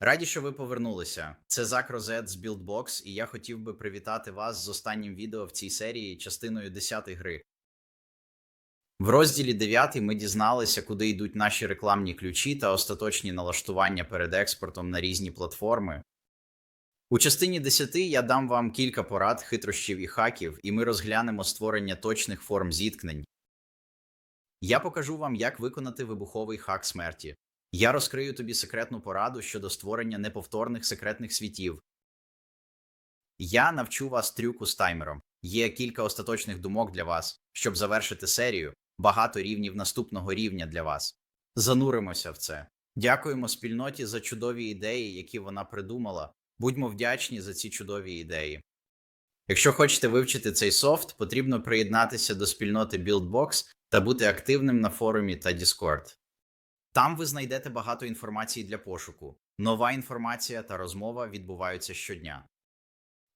Раді, що ви повернулися. Це Зак Розет з BuildBox, і я хотів би привітати вас з останнім відео в цій серії, частиною 10 гри. В розділі 9 ми дізналися, куди йдуть наші рекламні ключі та остаточні налаштування перед експортом на різні платформи. У частині 10 я дам вам кілька порад, хитрощів і хаків, і ми розглянемо створення точних форм зіткнень. Я покажу вам, як виконати вибуховий хак смерті. Я розкрию тобі секретну пораду щодо створення неповторних секретних світів. Я навчу вас трюку з таймером. Є кілька остаточних думок для вас, щоб завершити серію, багато рівнів наступного рівня для вас. Зануримося в це. Дякуємо спільноті за чудові ідеї, які вона придумала. Будьмо вдячні за ці чудові ідеї. Якщо хочете вивчити цей софт, потрібно приєднатися до спільноти BuildBox та бути активним на форумі та Discord. Там ви знайдете багато інформації для пошуку. Нова інформація та розмова відбуваються щодня.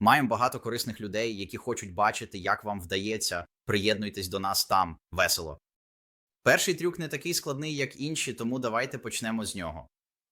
Маємо багато корисних людей, які хочуть бачити, як вам вдається. Приєднуйтесь до нас там весело. Перший трюк не такий складний, як інші, тому давайте почнемо з нього.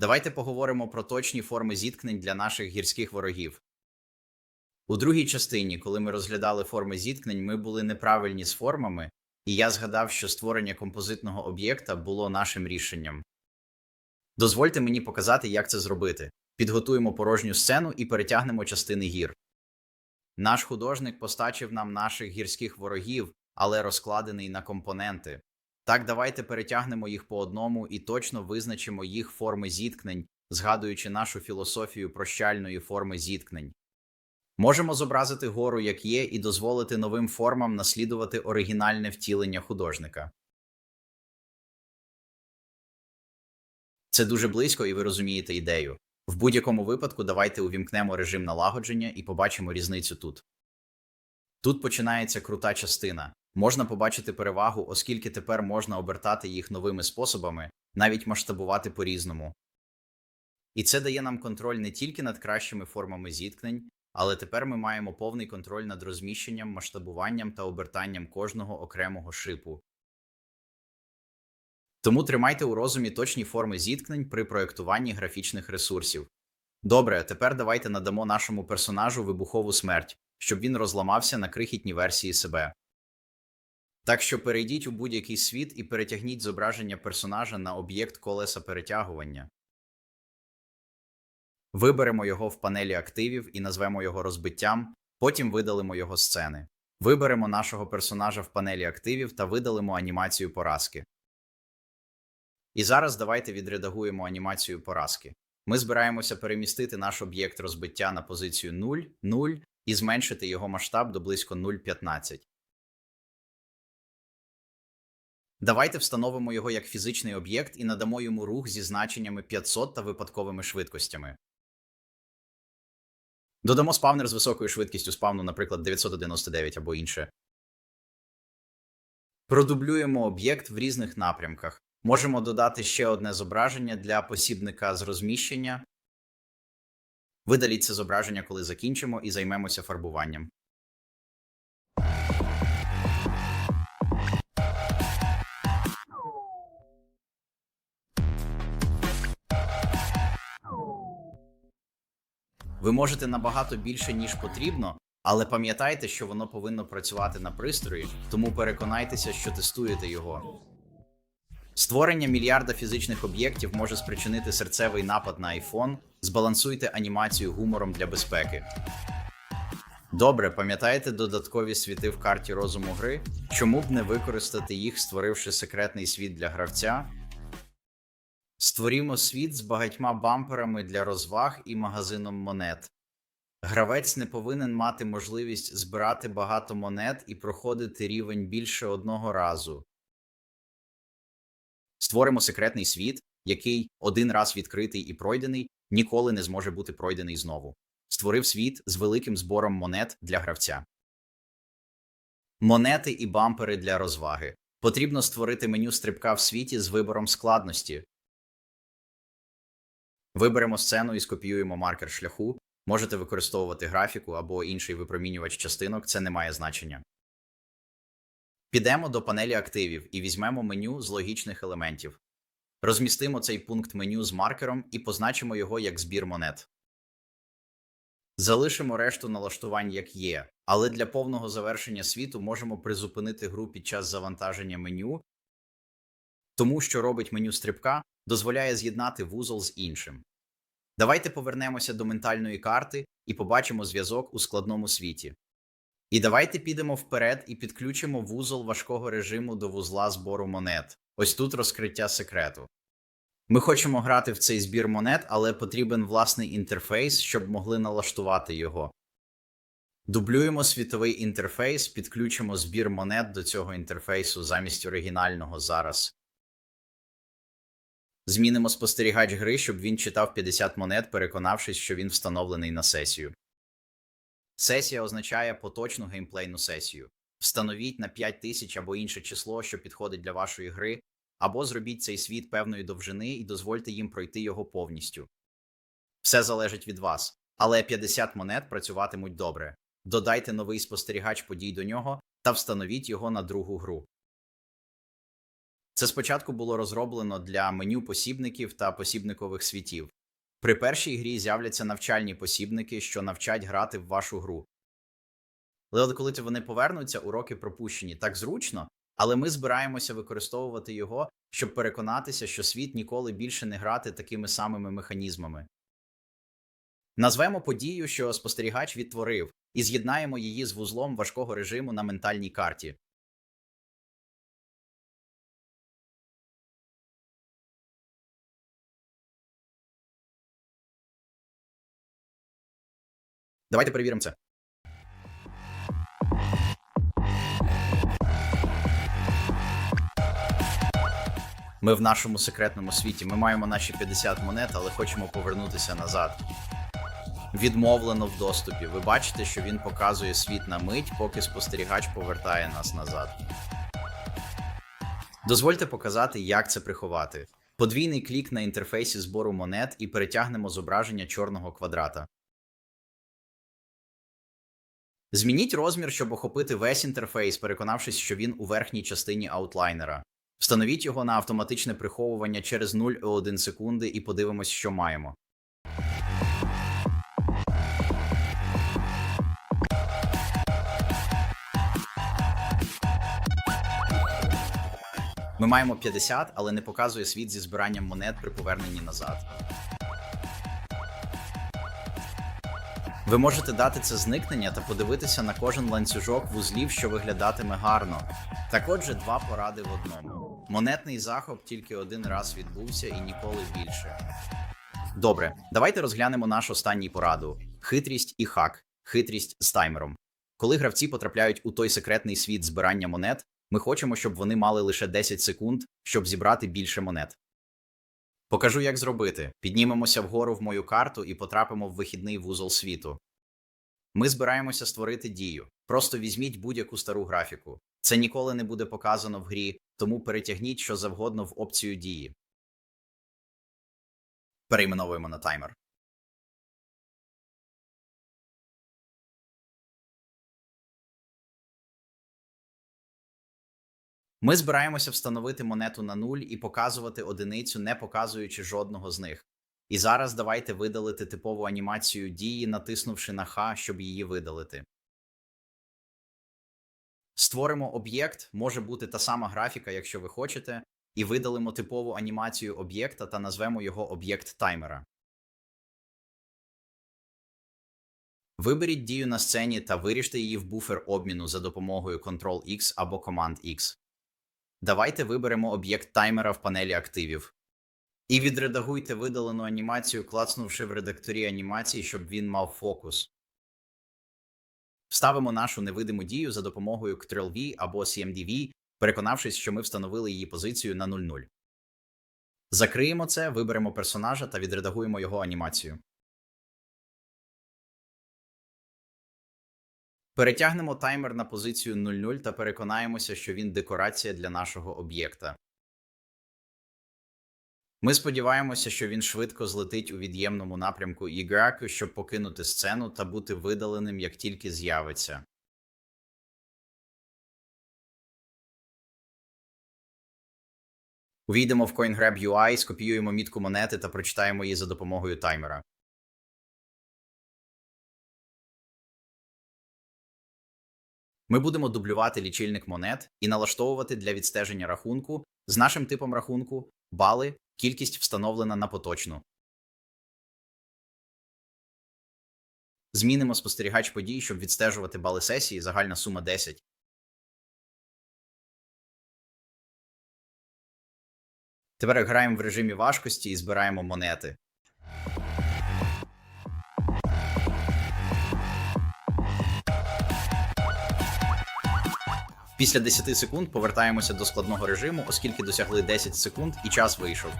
Давайте поговоримо про точні форми зіткнень для наших гірських ворогів. У другій частині, коли ми розглядали форми зіткнень, ми були неправильні з формами, і я згадав, що створення композитного об'єкта було нашим рішенням. Дозвольте мені показати, як це зробити. Підготуємо порожню сцену і перетягнемо частини гір. Наш художник постачив нам наших гірських ворогів, але розкладений на компоненти. Так, давайте перетягнемо їх по одному і точно визначимо їх форми зіткнень, згадуючи нашу філософію прощальної форми зіткнень. Можемо зобразити гору як є і дозволити новим формам наслідувати оригінальне втілення художника. Це дуже близько, і ви розумієте ідею. В будь-якому випадку давайте увімкнемо режим налагодження і побачимо різницю тут. Тут починається крута частина. Можна побачити перевагу, оскільки тепер можна обертати їх новими способами, навіть масштабувати по різному. І це дає нам контроль не тільки над кращими формами зіткнень, але тепер ми маємо повний контроль над розміщенням, масштабуванням та обертанням кожного окремого шипу. Тому тримайте у розумі точні форми зіткнень при проєктуванні графічних ресурсів. Добре, тепер давайте надамо нашому персонажу вибухову смерть, щоб він розламався на крихітні версії себе. Так що перейдіть у будь-який світ і перетягніть зображення персонажа на об'єкт колеса перетягування. Виберемо його в панелі активів і назвемо його розбиттям, потім видалимо його сцени. Виберемо нашого персонажа в панелі активів та видалимо анімацію поразки. І зараз давайте відредагуємо анімацію поразки. Ми збираємося перемістити наш об'єкт розбиття на позицію 0, 0 і зменшити його масштаб до близько 0,15. Давайте встановимо його як фізичний об'єкт і надамо йому рух зі значеннями 500 та випадковими швидкостями. Додамо спавнер з високою швидкістю спавну, наприклад, 999 або інше. Продублюємо об'єкт в різних напрямках. Можемо додати ще одне зображення для посібника з розміщення. Видаліть це зображення, коли закінчимо, і займемося фарбуванням. Ви можете набагато більше, ніж потрібно, але пам'ятайте, що воно повинно працювати на пристрої, тому переконайтеся, що тестуєте його. Створення мільярда фізичних об'єктів може спричинити серцевий напад на iPhone. Збалансуйте анімацію гумором для безпеки. Добре, пам'ятаєте додаткові світи в карті розуму гри? Чому б не використати їх, створивши секретний світ для гравця? Створімо світ з багатьма бамперами для розваг і магазином монет. Гравець не повинен мати можливість збирати багато монет і проходити рівень більше одного разу. Створимо секретний світ, який один раз відкритий і пройдений, ніколи не зможе бути пройдений знову. Створив світ з великим збором монет для гравця. Монети і бампери для розваги. Потрібно створити меню стрибка в світі з вибором складності. Виберемо сцену і скопіюємо маркер шляху. Можете використовувати графіку або інший випромінювач частинок, це не має значення. Підемо до панелі активів і візьмемо меню з логічних елементів. Розмістимо цей пункт меню з маркером і позначимо його як збір монет. Залишимо решту налаштувань як є, але для повного завершення світу можемо призупинити гру під час завантаження меню, тому що робить меню стрибка, дозволяє з'єднати вузол з іншим. Давайте повернемося до ментальної карти і побачимо зв'язок у складному світі. І давайте підемо вперед і підключимо вузол важкого режиму до вузла збору монет. Ось тут розкриття секрету. Ми хочемо грати в цей збір монет, але потрібен власний інтерфейс, щоб могли налаштувати його. Дублюємо світовий інтерфейс, підключимо збір монет до цього інтерфейсу замість оригінального зараз. Змінимо спостерігач гри, щоб він читав 50 монет, переконавшись, що він встановлений на сесію. Сесія означає поточну геймплейну сесію. Встановіть на 5000 або інше число, що підходить для вашої гри, або зробіть цей світ певної довжини і дозвольте їм пройти його повністю. Все залежить від вас, але 50 монет працюватимуть добре. Додайте новий спостерігач подій до нього та встановіть його на другу гру. Це спочатку було розроблено для меню посібників та посібникових світів. При першій грі з'являться навчальні посібники, що навчать грати в вашу гру. Але от коли вони повернуться, уроки пропущені так зручно, але ми збираємося використовувати його, щоб переконатися, що світ ніколи більше не грати такими самими механізмами. Назвемо подію, що спостерігач відтворив, і з'єднаємо її з вузлом важкого режиму на ментальній карті. Давайте перевіримо це. Ми в нашому секретному світі. Ми маємо наші 50 монет, але хочемо повернутися назад. Відмовлено в доступі. Ви бачите, що він показує світ на мить, поки спостерігач повертає нас назад. Дозвольте показати, як це приховати. Подвійний клік на інтерфейсі збору монет і перетягнемо зображення чорного квадрата. Змініть розмір, щоб охопити весь інтерфейс, переконавшись, що він у верхній частині аутлайнера. Встановіть його на автоматичне приховування через 0,1 секунди і подивимось, що маємо. Ми маємо 50, але не показує світ зі збиранням монет при поверненні назад. Ви можете дати це зникнення та подивитися на кожен ланцюжок вузлів, що виглядатиме гарно. Так отже, два поради в одному. Монетний захоп тільки один раз відбувся і ніколи більше. Добре, давайте розглянемо наш останній пораду: хитрість і хак, хитрість з таймером. Коли гравці потрапляють у той секретний світ збирання монет, ми хочемо, щоб вони мали лише 10 секунд, щоб зібрати більше монет. Покажу, як зробити. Піднімемося вгору в мою карту і потрапимо в вихідний вузол світу. Ми збираємося створити дію. Просто візьміть будь-яку стару графіку. Це ніколи не буде показано в грі, тому перетягніть що завгодно в опцію дії. Перейменовуємо на таймер. Ми збираємося встановити монету на нуль і показувати одиницю, не показуючи жодного з них. І зараз давайте видалити типову анімацію дії, натиснувши на Х, щоб її видалити. Створимо об'єкт, може бути та сама графіка, якщо ви хочете, і видалимо типову анімацію об'єкта та назвемо його об'єкт таймера. Виберіть дію на сцені та виріжте її в буфер обміну за допомогою Ctrl-X або Command-X. Давайте виберемо об'єкт таймера в панелі активів. І відредагуйте видалену анімацію, клацнувши в редакторі анімації, щоб він мав фокус. Вставимо нашу невидиму дію за допомогою Ctrl-V або CMDV, переконавшись, що ми встановили її позицію на 00. Закриємо це, виберемо персонажа та відредагуємо його анімацію. Перетягнемо таймер на позицію 00 та переконаємося, що він декорація для нашого об'єкта. Ми сподіваємося, що він швидко злетить у від'ємному напрямку іграку, щоб покинути сцену та бути видаленим, як тільки з'явиться. Увійдемо в CoinGrab UI, скопіюємо мітку монети та прочитаємо її за допомогою таймера. Ми будемо дублювати лічильник монет і налаштовувати для відстеження рахунку з нашим типом рахунку бали, кількість встановлена на поточну. Змінимо спостерігач подій, щоб відстежувати бали сесії, загальна сума 10. Тепер граємо в режимі важкості і збираємо монети. Після 10 секунд повертаємося до складного режиму, оскільки досягли 10 секунд і час вийшов.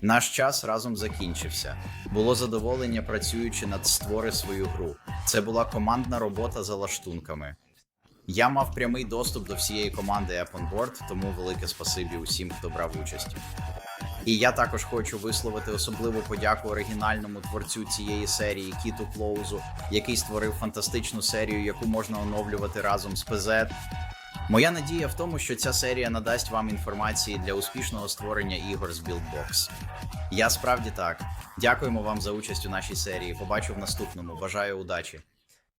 Наш час разом закінчився. Було задоволення, працюючи над створи свою гру. Це була командна робота за лаштунками. Я мав прямий доступ до всієї команди App on Board, тому велике спасибі усім, хто брав участь. І я також хочу висловити особливу подяку оригінальному творцю цієї серії Кіту Клоузу, який створив фантастичну серію, яку можна оновлювати разом з PZ. Моя надія в тому, що ця серія надасть вам інформації для успішного створення ігор з Buildbox. Я справді так. Дякуємо вам за участь у нашій серії. Побачу в наступному. Бажаю удачі.